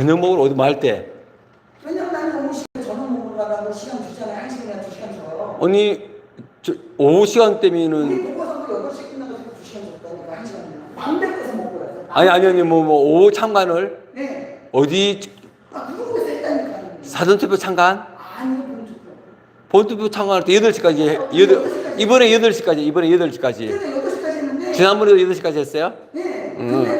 저녁 먹으러 어디 말 때? 왜냐면 나는 오후 시간 저녁 먹으러 가라고 시간 주잖아요. 한 시간이나 두 시간 줘요. 아니 저, 오후 시간 우리 때면은 보고서도 여덟 시 끝나고 두 시간 줬다니까 한 시간이나. 마음대로 해서 먹고 가요. 아니 아니 아니 뭐, 뭐 오후 참관을 네. 어디 아 했다니까. 사전투표 참관? 본투표 참관할 때 8시까지 여덟 이번에 8시까지 이번에 8시까지 그래서 여덟 시까지 했는데. 지난번에도 8시까지 했어요? 네. 음, 근데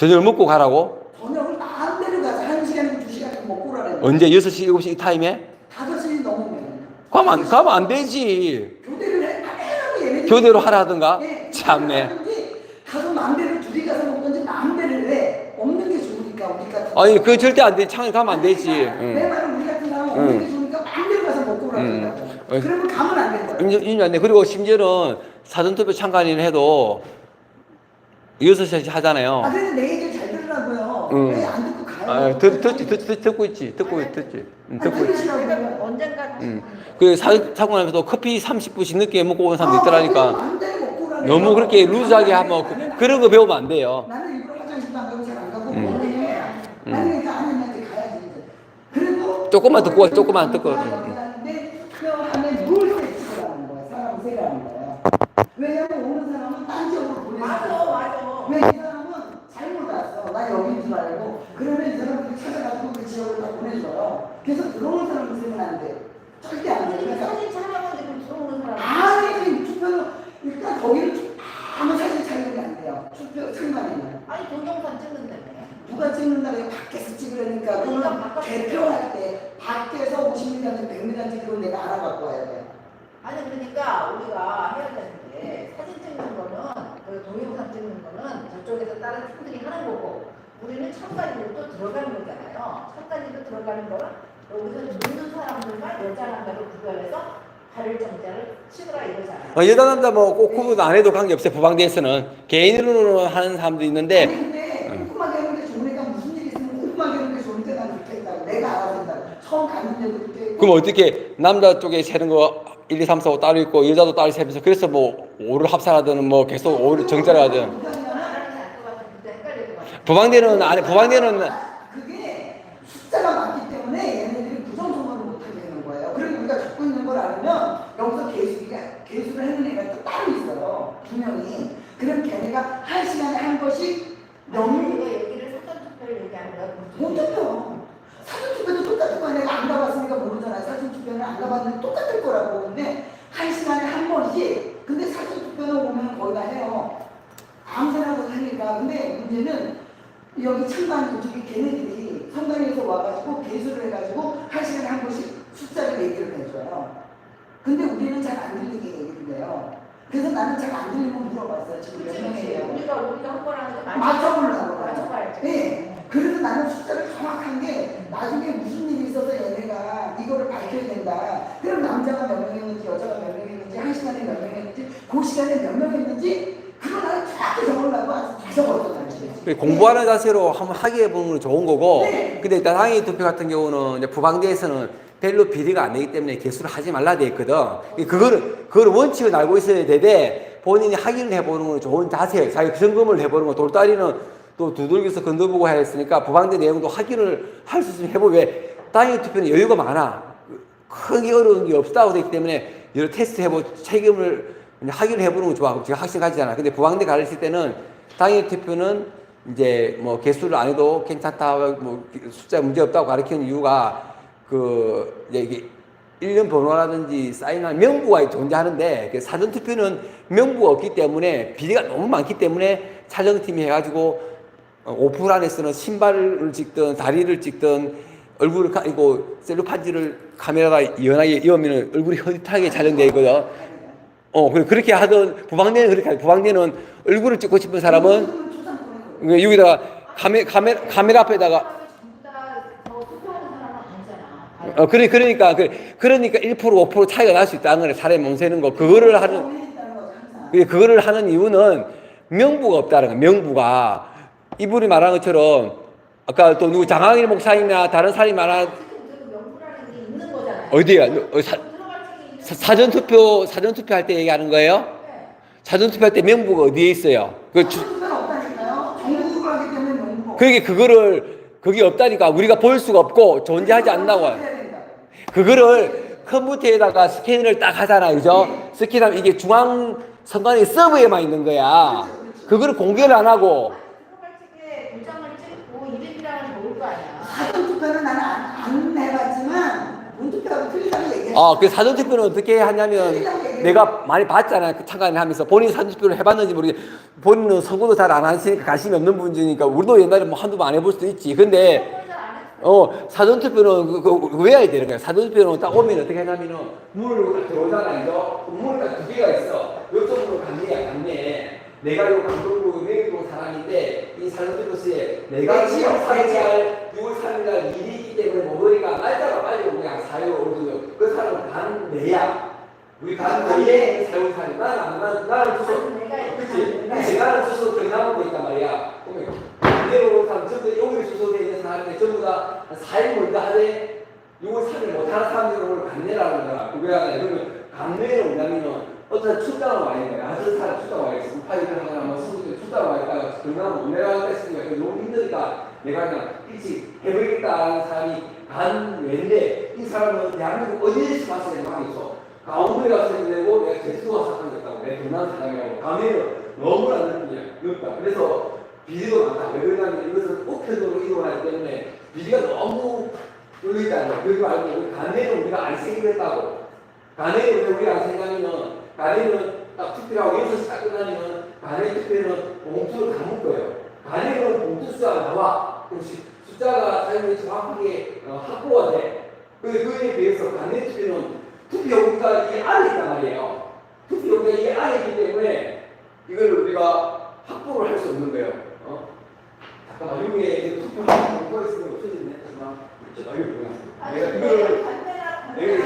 저녁을 먹고 가라고? 저녁을 마음대로 가서 한 시간 두 시간 먹고 가라요. 언제 6시 7시 이 타임에? 다섯 시 넘으면. 가면 안, 가면 안 되지 교대를 해. 교대로 하라 하던가? 네. 참네 가서 마음대로 둘이 가서 먹든지 마음대로 해. 없는 게 좋으니까 우리 같은. 아니 그거 절대 안 돼. 창에 가면 안 되지 내 응. 말은 우리 같은 사람은 응. 없는 게 좋으니까 마음대로 가서 먹고 오라고 응. 응. 그러면 가면 안. 인정, 인정 안 돼. 그리고 심지어는 사전투표 참관인 해도 6시까지 하잖아요 아 근데 내 얘기를 잘 들으라고요. 응. 왜 안 듣고 가요? 아, 듣, 듣, 듣, 듣, 듣고 있지 듣고 있- 듣지 응, 아, 듣고 있지. 언젠가 다시 응. 그 사, 사고 나면서 커피 30분씩 늦게 먹고 오는 사람도 아, 있더라니까 너무. 그렇게 루즈하게 하면 그, 그런 거 배우면 안 돼요 나는 일부러 화장실도 안 가고 잘 안 가고 음. 음. 나는 그러니까 아내한테 가야지. 그래도 조금만 듣고 와, 조금만 듣고. 근데 그 안에 뭘 세치라는 거야. 사람 세라는 거야. 왜냐면 오는 사람은 딴 지역으로 보내는 거야. 맞아 왜 이 사람은 잘못 왔어. 나 여기인 줄 알고. 그러면 이 사람들이 찾아가지고 그 지역을 다 보내줘요. 그래서 들어오는 사람은 세면 안 돼. 절대 안 돼. 아니 그러니까 사진 촬영하는데 그럼 들어오는 사람 아니 투표는 일단 거기를 아무 사진 촬영이 안 돼요. 투표 참관에는. 아니 동영상 찍는다며 누가 찍는다 그래 밖에서 찍으려니까 그러니까 그러면 바깥에서. 대표할 때 밖에서 50m인지 100m인지 그건 내가 알아갖고 와야 돼. 아니 그러니까 우리가 해야 되는 게 사진 찍는 거는 그 동영상 찍는 거는 저쪽에서 다른 팀들이 하는 거고 우리는 참관인으로 또 들어가는 거잖아요 참관인으로 들어가는 거는 여기서 묻는 사람들만 여자 남자를 구별해서 발을 정자를 치더라 이거잖아요. 어, 여자 남자 뭐 꼭 구분 안 해도 관계없어요 부방대에서는. 개인으로 하는 사람도 있는데. 근데 꼼꼼하게 하는 게 좋으니까 무슨 일이 있으면 꼼꼼하게 하는 게 좋으니까 난 그렇게 했다고. 내가 알아서 한다고. 처음 갔는데도 그렇게 했고. 그럼 어떻게 남자 쪽에 세는 거 1, 2, 3, 4, 5 따로 있고 여자도 따로 세면서 그래서 뭐 5를 합산하든 뭐 계속 5를 정자를 하든. 부방대는 안에 부방대는 그게 숫자가 많 걸 알면 여기서 개수가 개수를 하는 애가 또 따로 있어요. 두 명이. 그럼 걔네가 한 시간에 한 번씩 너무 이거 얘기를 사전 투표를 얘기하는 거야 못해요. 사전 투표도 똑같은 거야. 내가 안 가봤으니까 모르잖아. 사전 투표는 안 가봤는데 똑같을 거라고. 근데 한 시간에 한 번씩. 근데 사전 투표는 보면 거의 다 해요. 아무 생각도 하니까. 근데 문제는 여기 참관 저기 걔네들이 성당에서 와가지고 개수를 해가지고 한 시간에 한 번씩 숫자를 얘기를 해줘요. 근데 우리는 잘 안 들리게 얘기를 해요. 그래서 나는 잘 안 들리면 물어봤어요. 지금 몇 명이에요? 우리가 우리가 한번 하는 거 맞춰보려고. 맞춰봐야지 네. 그래서 나는 숫자를 정확한 게 나중에 무슨 일이 있어서 얘네가 이거를 밝혀야 된다. 그럼 남자가 몇 명이었는지 여자가 몇 명이었는지 한 시간에 몇 명이었는지 그 시간에 몇 명이었는지 그걸 나는 정확히 적으려고 다 적었어 공부하는 자세로 한번 하게 해보는 건 좋은 거고 네. 근데 일단 항의 투표 같은 경우는 이제 부방대에서는 별로 비리가 안 되기 때문에 개수를 하지 말라 돼 있거든 그거를 그걸 원칙을 알고 있어야 되되 본인이 확인을 해보는 건 좋은 자세 자기 점검을 해보는 거 돌다리는 또 두들겨서 건너보고 해야 했으니까 부방대 내용도 확인을 할 수 있으면 해보 왜 당일 투표는 여유가 많아 크게 어려운 게 없다고 되기 때문에 여러 테스트 해보 책임을 확인을 해보는 거 좋아. 제가 확신 가지잖아. 근데 부방대 가르칠 때는 당일 투표는 이제 뭐 개수를 안 해도 괜찮다, 뭐 숫자 문제 없다고 가르치는 이유가 그 이제 이게 일련 번호라든지 사인한 명부가 존재하는데 그 사전 투표는 명부가 없기 때문에 비리가 너무 많기 때문에 촬영팀이 해가지고 어, 오프 안에서는 신발을 찍든 다리를 찍든 얼굴을 가, 이거 셀로판지를 카메라가 연하게 이으면 얼굴이 흐릿하게 촬영되어 있거든. 어, 그렇게 하던 부방대는 그렇게 하죠. 부방대는 얼굴을 찍고 싶은 사람은. 그 여기다가 카메, 카메라, 카메라 앞에다가 전부 다저 투표하는 사람은 아니잖아 어, 그래, 그러니까, 그, 그러니까 1% 5% 차이가 날 수 있다는 거래. 사람이 몸 세는 거. 그거를 하는, 그거를 하는 이유는 명부가 없다는 거야. 명부가. 이분이 말한 것처럼 아까 또 누구 장항일 목사님이나 다른 사람이 말한 어디야? 어, 사전 투표 사전 투표할 때 얘기하는 거예요? 사전 투표할 때 명부가 어디에 있어요? 그 주, 그게 그거를 그게 없다니까 우리가 볼 수가 없고 존재하지 않는다고. 그거를 컴퓨터에다가 스캔을 딱 하잖아, 그죠? 스캔하면 이게 중앙 선관위 서버에만 있는 거야. 그거를 공개를 안 하고. 들어갈 적에 도장을 찍고 이름이랑을 적을 거 아니야. 사전 투표는 나는 안, 안 해봤지만 문투표하고 틀리다고 얘기해. 어, 그 사전투표는 어떻게 하냐면 내가 많이 봤잖아요. 그 참관을 하면서 본인이 사전투표를 해봤는지 모르겠 본인은 선거도 잘 안 하시니까 관심이 없는 분이니까 우리도 옛날에 뭐 한두 번 안 해볼 수도 있지. 근데 어, 사전투표는 그, 그, 그 외워야 되는 거야. 사전투표는 딱 오면 어떻게 하냐면은 딱 들어오잖아, 문이 딱두 개가 있어. 이쪽으로 갔네야, 갔네. 내가 요 강동구 외국도 사람인데 이 사전투표소에 내가 그치. 3일 6월 3일날 일이 있기 때문에 모르니까 날짜가 빨리 오고 그냥 4일 오거든. 그 사람은 간 내야. 우리 간 내에 4월 3일. 나는 안, 나는, 나는 주소. 그치? 나는 주소 경남으로 있단 말이야. 그러면 반대로 사람 전부 여기 주소되어 있는 사람들 전부 다 4일 멀다 하되 6월 3일 못하는 사람들은 오늘 간내라는 거야. 그거야. 그러면 간내는 온다면은 어떤 출장을 와 있는 거야. 어떤 사람 출장 와 있어. 파이를 하거나 뭐 수국에 출장 와 있다가 경남으로 못 내려가겠다 했으니까 그게 너무 힘드니까 내가 그냥 일찍 해버리겠다는 사람이 간 외인데 이 사람은 대한민국 어디에서 봤을 때 많이 있어. 강원도에 가서 되고 내가 제주도가 사건 됐다고 내 경남 사람이라고 감회를 너무나 넓냐 넓다. 그래서 비리도 많다. 왜 그러냐면 이것은 우편으로 이동하기 때문에 비리가 너무 뚫리잖아요. 그리고 알고 간내는 우리가 안 쓰기로 했다고. 왜 우리가 안 생각하면은 간내는 딱 투표하고 6시 딱 끝나면은 간내 투표는 봉투를 담을 거예요. 간내는 봉투 수가 나와. 그럼 시- 숫자가 사용이 정확하게 어, 확보가 돼. 근데 그에 비해서 간내 투표는 투표용지가 이 안에 있단 말이에요. 투표용지가 이 안에 있기 때문에 이걸 우리가 확보를 할 수 없는 거예요. 어? 이제 투표하는 공부가 있으면 없어지네. 잠깐만. 저 여기 뭐야? 내가 이거를 내가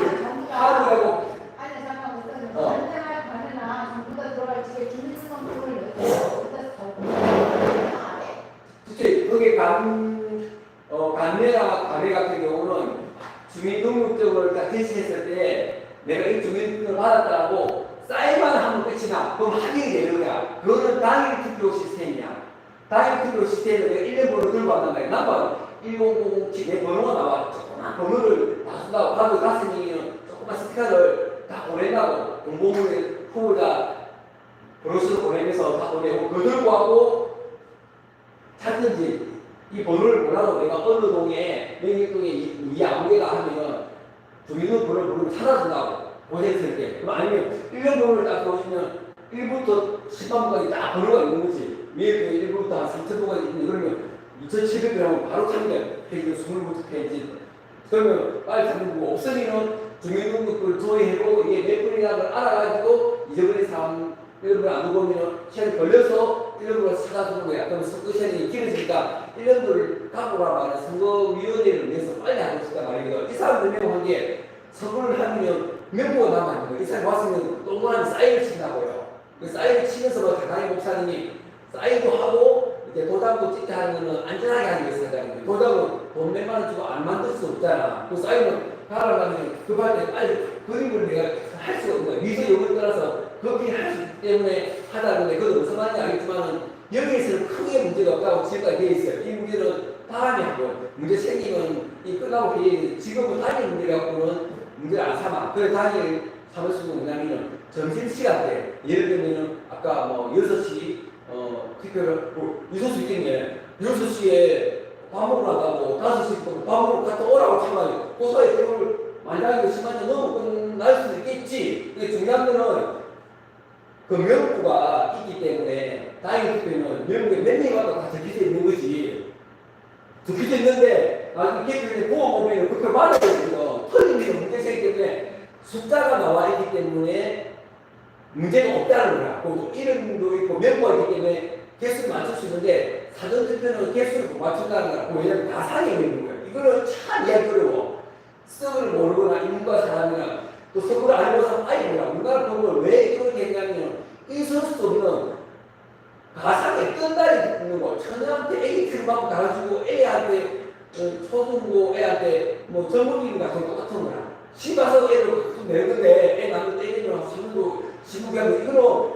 하드하고 아니 잠깐만 어. 반대나 반대나 전부 다 들어갈 적에 주민등록증을 여기다 적고 특히 거기 간, 어, 간내나 같은 경우는 주민등록증을 딱 제시했을 때 내가 이 주민등록을 받았다고 사인만 하면 끝이나 그럼 확인이 되는 거야. 그거는 당일 투표 시스템이야. 당일 투표 시스템을 내가 1년 번호 들고 왔단 말이야. 남방 1007내 번호가 나와. 조그만 번호를 다 쓴다고. 하루 다섯 명이면 조그만 스티커를 다 보낸다고. 공보물에 후보자 브로셔 보내면서 다 보내고 그거 들고 하고 찾든지 이 번호를 몰라도 내가 어느 동에 명예동에 이, 이 아무개가 하면 주민등 번호를 부르면 찾아준다고 때 그럼 아니면 1년 번호를 딱 보시면 1부터 10번까지 딱 번호가 있는 거지 명예동에 1부터 한 3천번까지 있는데 그러면 2,700이라면 바로 찾는 페이지 20부터 페이지 그러면 빨리 찾는 거고 없으면 주민등록을 조회하고 이게 몇 분이라는 걸 알아가지고 잊어버린 사람 이런 거안 보면 시간이 걸려서 1년도를 찾아주는 거야. 그럼 선거 시간이 길어지니까 1년도를 갖고 가면 선거위원회를 위해서 빨리 하고 싶단 말이거든. 이 사람들 명한 게 선거를 하면 명부가 남아있는 거야. 이 사람이 왔으면 동그란 사인을 친다고요. 그 사인을 치면서 뭐 대단히 목사님이 사인도 하고 이제 도장도 찍게 하는 거는 안전하게 하는 게 거야. 도장은 돈 몇만 원 주고 안 만들 수 없잖아. 그 사인은 하라면 급할 때 빨리 그림을 내가 할 수가 없는 거야. 미세 요구에 따라서 그렇게 할수 있기 때문에 하다는데 그건 무슨 말인지 알겠지만은 여기에서는 크게 문제가 없다고 지금까지 되어 있어요. 이 문제는 다음에 하고 문제 생기면 이 끝나고 지금은 단일 문제 갖고는 문제를 안 삼아. 그래 단일 삼을 수 있는 뭐냐면은 점심시간 때 예를 들면은 아까 뭐 6시 어 투표를 뭐 있을 수 있겠네. 6시에 밥 먹으러 나가고 5시 밥 먹으러 갔다 오라고 치면 그 사이에 그걸 만약에 10만 원 넘으면 끝날 수도 있겠지. 근데 중요한 거는 그 명부가 있기 때문에 다행히 투표는 명부에 몇 명이 와도 다 적혀져 있는 거지. 적혀져 있는데 나중에 개표에 보험 보면 그걸 받아야 되거든. 틀린 게 문제생기 때문에 숫자가 나와 있기 때문에 문제가 없다는 거야. 그리고 이름도 있고 있기 때문에 개수를 맞출 수 있는데 사전 투표는 개수를 못 맞춘다는 거야. 그 왜냐면 가상이 있는 거야. 이거는 참 이해하기 어려워. 썩을 모르거나 인문과 사람이나 또 썩을 알고서 아이 뭐야. 우리나라 법을 왜 그렇게 했냐면 없는 가상의 뜬다리 있는 거. 처녀한테 애기 키우고 가가지고 애한테 어, 초중고 애한테 뭐 전문인 같은 거 똑같은 거야. 시 가서 애를 내는데 애 낳는 애기랑 신부 신부하고 이거는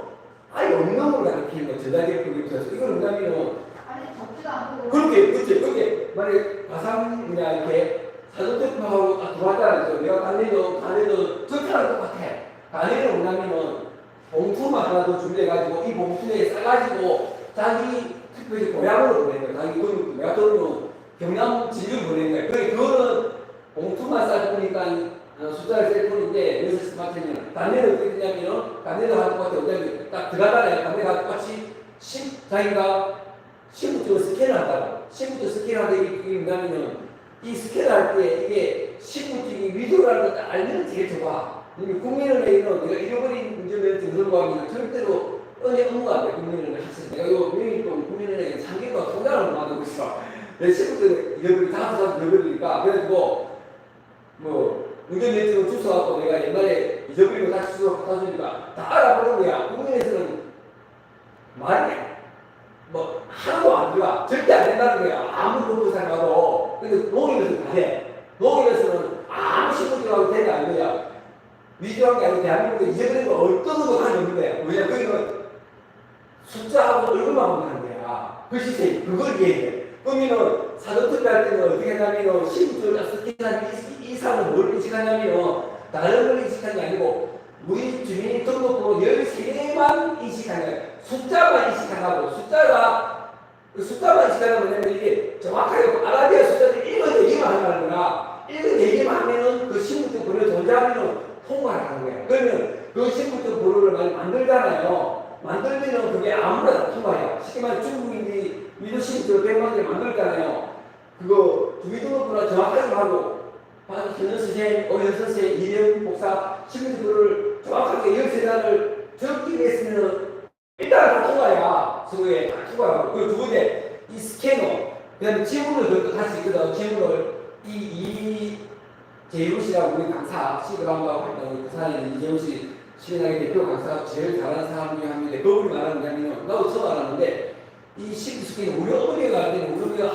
아예 없는 걸 가르치는 거. 전자기획 교육에서 이거는 뭐냐면 아직 적지도 않고 그렇게 그렇지 그렇게. 만약에 가상이나 이렇게 사전투표하고 딱 들어왔다는 내가 간에도 간에도 투표랑 똑같아. 간에는 뭐냐면은 봉투만 하나 더 준비해가지고 이 봉투에 싸가지고 자기 투표지 고향으로 보내는 거야. 자기 그 내가 들으면 경남 진주 보내는 거야 그래 그거는 봉투만 싸주니까 어, 숫자를 셀 뿐인데 여기서 스마트면 단내는 어떻게 되냐면은 단내도 할것 같아 어차피 딱 들어가잖아요 단내가 똑같이 심 자기가 시부터 스캔을 한다고. 시부터 스캔을 이게 뭐냐면은 이 스캔을 할 때 이게 시부터 이 위조라는 걸 알면. 이게 국민은행은 내가 잃어버린 문제를 등록하면 절대로 은행 업무가 안 돼. 국민은행 학생. 내가 이거 명의 또 국민은행 상계과 통장을 만들고 있어. 내 시부터 잃어버린 다섯 사람 잃어버리니까 그래가지고 뭐 운전면허증 주워갖고 내가 옛날에 잊어버린 거 다시 주워 갖다 주니까 다 알아보는 거야. 국민에서는 말이 뭐 하나도 안 들어가. 절대 안 된다는 거야. 아무 공부 생각도. 근데 농협에서는 다 해. 농협에서는 아무 들어가도 되는 게 아니야 위조한 게 아니고 대한민국에 잊어버린 거 어떤 것도 하는 없는 거야. 왜냐 그거는 숫자하고 얼굴만 보면 하는 거야. 그 시스템 그걸 이해해 그러면은 사전투표 할 때는 어떻게 하냐면은 시부조자 스키한 이상은 뭘 인식하냐면은 다른 걸 인식하는 게 아니고 우리 주민 등록번호 13개만 인식하는 거야 숫자만 인식하고 숫자가 그 숫자만 인식하는 뭐냐면 이게 정확하게 아라비아 숫자를 읽어내기만 한다는 거야. 읽어내기만 하면은 그 신분증 번호를 존재하면 통과를 하는 거야. 그러면 그 번호를 많이 만들잖아요. 만들면은 그게 아무나 다 통과해요. 쉽게 말해 중국인들이 위조 신분증을 100만 개를 만들었잖아요. 그거 주민등록번호 정확하게 하고 현현 선생, 오현 선생, 이명 목사 번호를 정확하게 열세단을 적기 위해서는 일단 다 통과야. 서로에 다 통과하고. 그리고 두 번째, 이 스캐너. 그 다음에 지문을 할수 있거든. 지문을, 이, 이, 재훈 씨라고 우리 강사, 시그라운드하고 했던 그 사람이 이재훈 씨, 시민학의 대표 강사 제일 잘하는 사람 중에 한 명인데, 그분이 말하는 게 아니면, 나도 처음 알았는데, 이 때는 우리 어머니가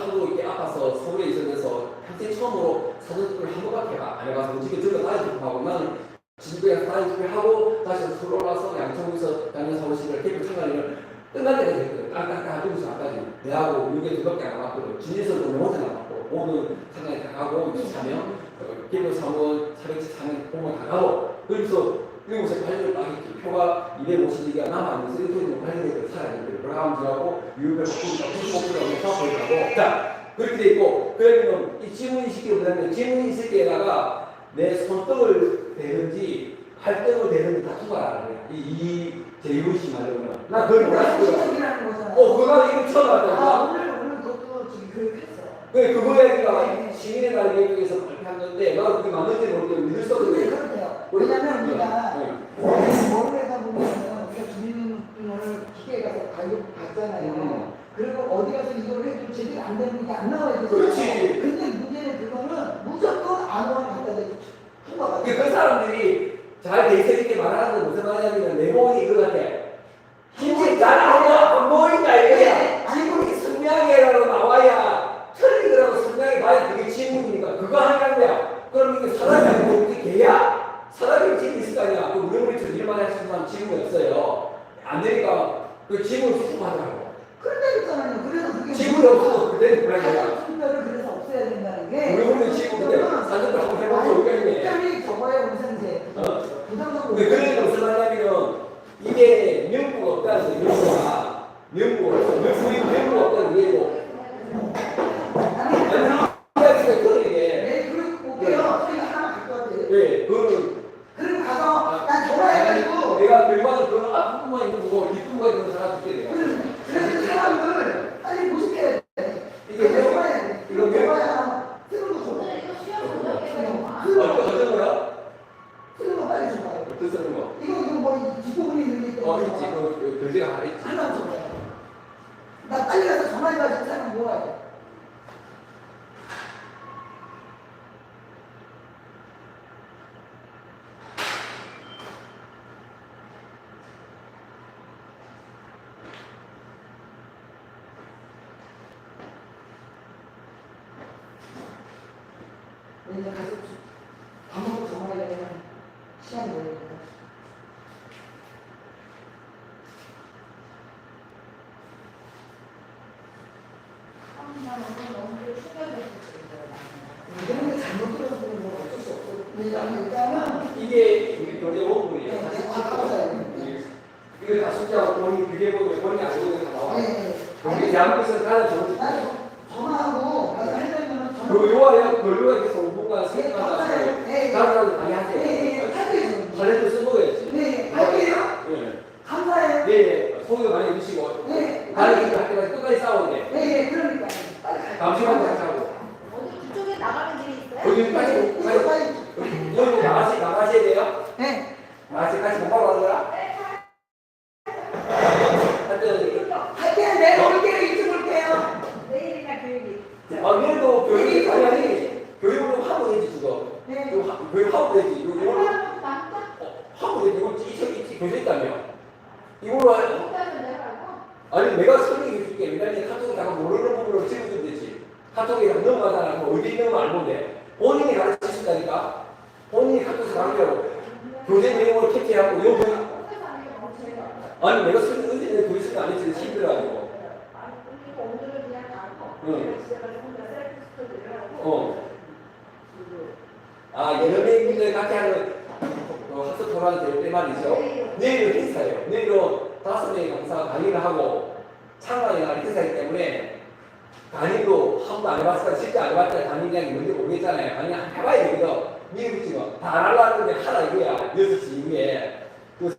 하도 이렇게 아파서 서울에 있으면서 평생 처음으로 사전투표를 한 번밖에 안 해봐서 저도 다른 투표하고 나는 진도에서 다른 투표하고 다시 서울 올라와서 양천구에서 양천 서울시를 대표 참관을 끝날 때가 됐거든. 깡깡깡 하면서 아까지 내하고 육개 두밖에 안 남았거든. 진에서도 못 남았고 오늘 참관에 다 가고 사면 개별 사무원 474명 공무원 다 가고 그래서 미국에서 발표를 딱 이렇게 표가 250개가 남아있는 쓰리토리는 발표를 살아있는. 브라함즈하고 유ber 폭포라고 사업을 가고 자 그렇게 돼 있고 그러면 이 지문이 시키고 그다음에 지문이 있을 때에다가 내 손등을 대든지 팔등을 대든지 다 통과하는 거야. 이, 이 제이훈 씨 말로는. 나 그걸 몰랐어. 거잖아. 어, 그거 나 이거 처음 아, 알았다. 오늘 오늘 그것도 지금 교육했어. 그, 그거 얘기가 시민의 날 계획에서 발표했는데, 나 그게 맞는지 모르겠는데, 믿을 수 근데 없는 그렇대요. 왜냐면 우리가 네. 서울에다 보면은 우리가 주민등록을 기계에 가서 가격 받잖아요. 음. 그리고 어디 가서 이걸 해도 제대로 안 되는 게 안 나와야 되잖아요. 그렇지. 근데 문제는 그거는 무조건 안원 갖다 대고 통과가 그, 돼. 그 사람들이 잘 대세 있게 말하는 건 무슨 말이냐면, 내공이 이거 같아. 진짜 잘하냐, 안 보인다, 이거야. 지문이 선명하게라도 나와야, 틀리더라도 선명하게 봐야 그게 지문이니까. 그거 하는 거야. 그럼 이게 사람이 아니고, 이게 개야? 사람이 지문 있을 거 아니야. 그 우리 우리 일만 할수 있는 사람 지문이 없어요. 안 되니까, 그 지문을 수습하더라고. 그런다니까요. 그래서 그게 지문이 없어서 그때는 그런 거야. 가장 투표를 그래서 없애야 된다는 게. 우리 우리 지금 근데 사전도 한번 해보고 여기까지. 특별히 저거에 우선 이제 어. 그러니까 무슨 말이냐면 이게 명부가 없다는 거예요. 명부가 명부가 없어. 명부 명부가 없다는 얘기고. 아니, 아니 그러니까 그런 게 네, 그리고 볼게요. 저희가 하나 갖고 왔대요. 예, 그거는 그리고 가서 난 전화해가지고 내가 별만은 그런 앞부분만 있는 거고 뒷부분만 있는 사람 줄게 내가. 그래서 그 사람을 빨리 모집해야 돼. 이게 그래서 명 전화해야 돼. 이거 명- 전화야. 쓰는 거 줘. 오늘 이거 시험 저녁에 어떤 어떤 거야? 쓰는 거 빨리 줘봐요. 어떤 쓰는 거? 이거 이거 뭐 뒷부분이 있는 게 어 있지 그 그, 글씨가 줘봐요. 나 빨리 가서 전화해가지고 그 사람 모아야 돼. 이제 가서 밥 먹고 전화하려면 시간이 걸리니까. 한다는 너무 충격이었을 이런 게 잘못 들어보는 건 어쩔 수 없고 왜냐하면 일단은 네, 네, 아, 맞아요. 이거 다 숫자고 본인 알고 있는 거 나와요. 네, 우리 대한민국에서 좋은 나는 전화하고 하려면 그그 요아 계속 5분간 네, 생각하다 네, 네. 다른 사람들 많이 네, 하세요. 네. 잘해도 써먹어야지. 네, 할게요. 예. 감사해요. 네, 네. 소유 많이 해주시고 네, 다른 할게요. 할 때까지 끝까지 돼. 네, 네, 그러니까. 빨리. 잠시만 같이 하고. 어디 그쪽에 나가는 길이 있어요? 거기까지 이거 빨리. 여기 나가시 나가셔야 돼요. 네. 나가시 같이 못 가고 하는 거야? 하여튼 할게요. 내일 올게요. 일찍 올게요. 내일이나 교육이. 아 그래도 교육이 당연히 교육으로 하고 되지 그거. 네. 이거 하- 교육 하고 되지. 이거 이거 하나만 남자 하고 되지. 이거 이책 이책 교재 있다며. 이걸로 할- 혼자서 내가고 아니 내가 설명해 줄게. 왜냐면 카톡을 내가 모르는 부분으로 찍어주면 되지. 카톡에 넘어가다가 뭐 어디 있는 거 알고 돼. 본인이 가르치신다니까. 본인이 카톡에서 가르치라고. 교재 내용을 캡처하고 요 교육 혼자서 하는 게 너무 재미가 없어. 아니 내가 설명 언제 설명 안 했지 힘들어가지고. 아니 그리고 오늘은 그냥 가고 응. 어. 아 연예인들 같이 하는 어, 학습 토론 될때 말이죠. 내일은 행사예요. 내일은 다섯 명의 강사가 강의를 하고 참가에 날 행사이기 때문에 강의도 한 번도 안 해봤으니까 실제 안 해봤다 강의량이 뭔지 모르겠잖아요. 강의 한번 해봐야 되거든. 미국 지금 다안 하려는데 하라 이거야. 6시 이후에 그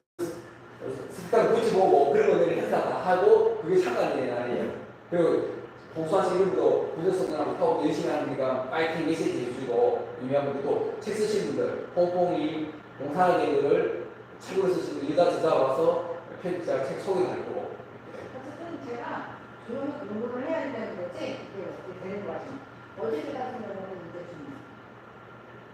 습관 고치보고 그런 것들을 행사 다 하고 그게 참가되는 날이에요. 그리고 공수하신 분들도 부정성능하고 파워도 열심히 하는 거니까 파이팅 메시지 해주고 유명한 분들도 책 쓰신 분들 뽕뽕이 공사학개들을 책으로 쓰신 분들 여자 저자 와서 편집자 책 소개할 거고 어쨌든 제가 조용히 공부를 해야 된다는 거지 이게 어떻게 되는 거지 어제 같은 경우는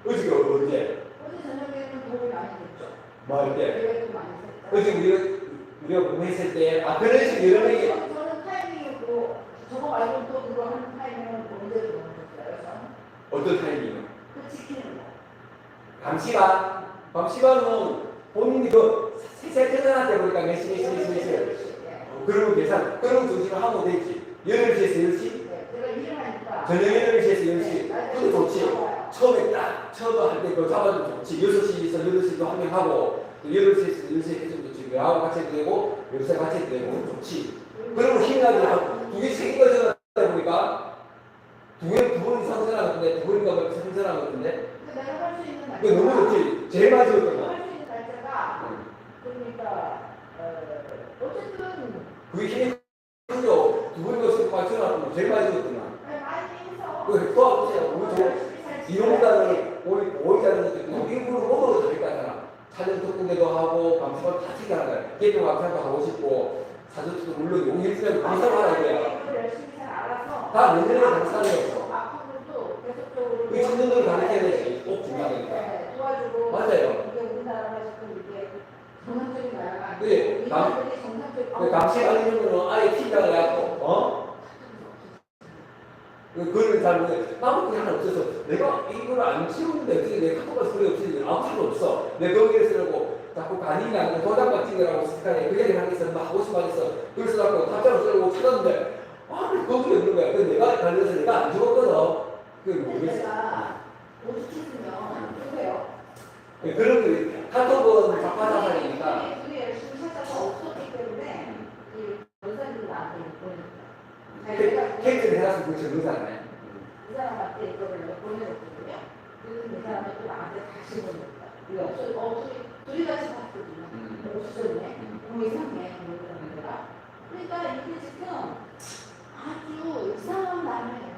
어저께 언제? 어제 저녁에는 도움이 많이 됐죠. 뭐 할 때? 계획도 많이 됐다. 어제 우리가 우리가 공부했을 때 아 그런 식으로 여러 명이 저는 저는 타이밍이고 저거 말고 또 그거 하는 타이밍은 언제도 좋어요 저는 어떤 타이밍? 그 지키는 거. 감시반 감시반은 본인이 그 세세 퇴근할 때 보니까 몇 시, 몇 시, 몇 시, 몇 시. 네. 어, 그런 계산 그런 중심을 하면 되지. 8시에서 10시? 네, 내가 저녁 8시에서 10시. 네, 그거 좋지. 처음에 딱 처음 할때 그거 잡아주면 좋지 6시에서 8시도 한 명 하고 8시에서 10시 해주면 좋지 여하고 같이 해도 되고 요새 같이 해도 되고 좋지. 그러면 힘이 나지 두개 책임 거잖아 보니까. 두 개 두 번 이상 전화 같은데 두 번인가 몇번 전화 같은데. 근데 내가 할 수 있는 날짜 너무 좋지. 제일 맞았던 거 할수 있는 날짜가 그러니까 어, 어쨌든 그게 힘이 크죠 두 번인가 세번 전화 제일 맞았던 거 네, 많이 해서 그 도와주세요 우리 저 열심히 살지. 이용자를 오이 오이자는 것도 있고 일부러 몸으로 다닐 거잖아. 사전 특공대도 하고 감시반 다 챙겨하는 거야. 개표 감사도 하고 싶고 사전도 물론. 이걸 열심히 잘 알아서 다 내년에 우리 청년들을 가르쳐야 되지. 꼭. 네, 도와주고 맞아요. 아니고 네, 남- 그 이런 거는 아예 팀장을 해갖고 어? 그- 그걸 잘 모르겠어. 그게 하나 없어서 내가 이걸 안 치우는데 내가 카톡가 소리 없으니 아무 소리 없어. 내 거기에 쓰려고 자꾸 간이나 도장 같은 거라고 스티커에 그 얘기를 하겠어. 막 하고 싶어 하겠어. 그걸 쓰라고 답장을 쓰려고 찾았는데 아, 왜 거기에 있는 거야. 그 내가 달려서 내가 안 죽었거든. 그게 근데 모르겠어. 오죽했으면 그래요 그런 거 카톡은 자파자살이니까 그게 찾아서 없었기 때문에 이 원사님이 나한테 그 내가 케이크를 해놨으면 그거 전문잖아요. 이 사람한테 이거를 보내줬거든요. 그래서 이 사람이 또 나한테 다시 보내줬다. 이거 없어, 어, 같이 봤거든요. 음. 없어졌네. 너무 이상해. 그러더라고요. 내가. 그러니까 이게 지금 아주 이상한 말이에요.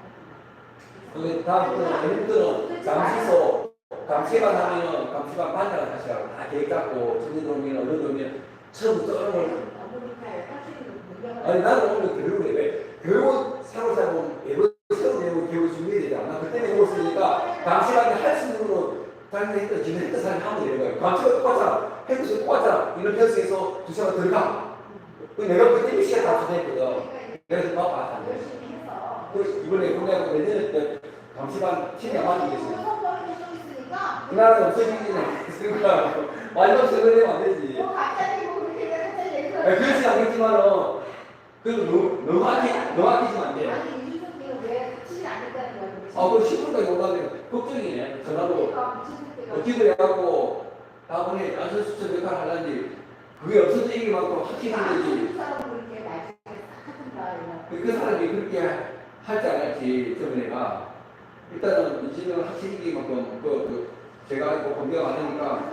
다음부터는 애들들은 감시소 감시반 하면 감시반 반장을 다시 하고 다 계획 잡고 정리 돌면 어느 돌면 처음부터 문제가 아니 나는 오늘 교육을 왜 교육은 새로 새로 예고 새로 배우고 교육 준비해야 되지 않나 그때 배우고 있으니까 감시반이 할 수 있는 거로 다른 데 했던 지금 했던 사람이 하면 되는 거예요 감시가 똑같잖아 해도 똑같잖아 이런 편성에서 두 시간 들어가 그 내가 그때 몇 시간 다 그러니까 그래서. 열심히 해서. 그래서 이번에 보내고 내년에 때 감시반 팀이 성과를 계속 있으니까. 그날은 없어지기는 했으니까 마지막 생각하면 안 되지. 아니, 그렇지 않겠지만은 그래도 너무 너무 아끼 너무 아끼지면 안 돼요. 아니 본인은 왜 않겠다는 거야? 아, 그 10분까지 못 가면 걱정이네. 전화로 새끼가 어떻게 해갖고 다음번에 안전 수첩 역할 하려는지 그게 없어지기만큼 확실히 한 거지. 이런. 그 사람이 그렇게 할지 안 할지 저번에가 일단은 인신을 확실히만큼 그, 그 제가 이거 공개가 많으니까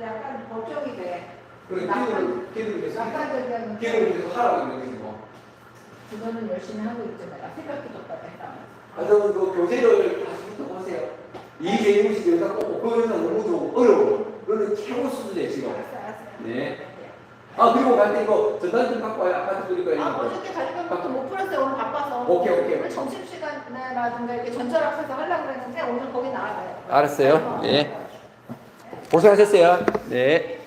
약간 걱정이 돼. 그래 기도를 기도를 계속 낙관적이었는데 기도를 계속 하라고 있는 거지 뭐. 그거는 열심히 하고. 내가 생각해줬다고 했다. 하여튼 그 교재를 다시부터 보세요. 이 개인식 여기다 꼭 그거 영상 너무 좀 어려워. 그거는 최고 수준이에요 지금. 알았어, 알았어. 네. 아 그리고 갈때 이거 전단 좀 갖고 와요. 아파트 그러니까 아, 이거. 어저께 가져간 것도 못 풀었어요. 오늘 바빠서. 오케이, 오케이. 오늘 점심시간이라든가 이렇게 전철 앞에서 하려고 그랬는데 오늘 거기 나가요. 알았어요. 예. 고생하셨어요. 네.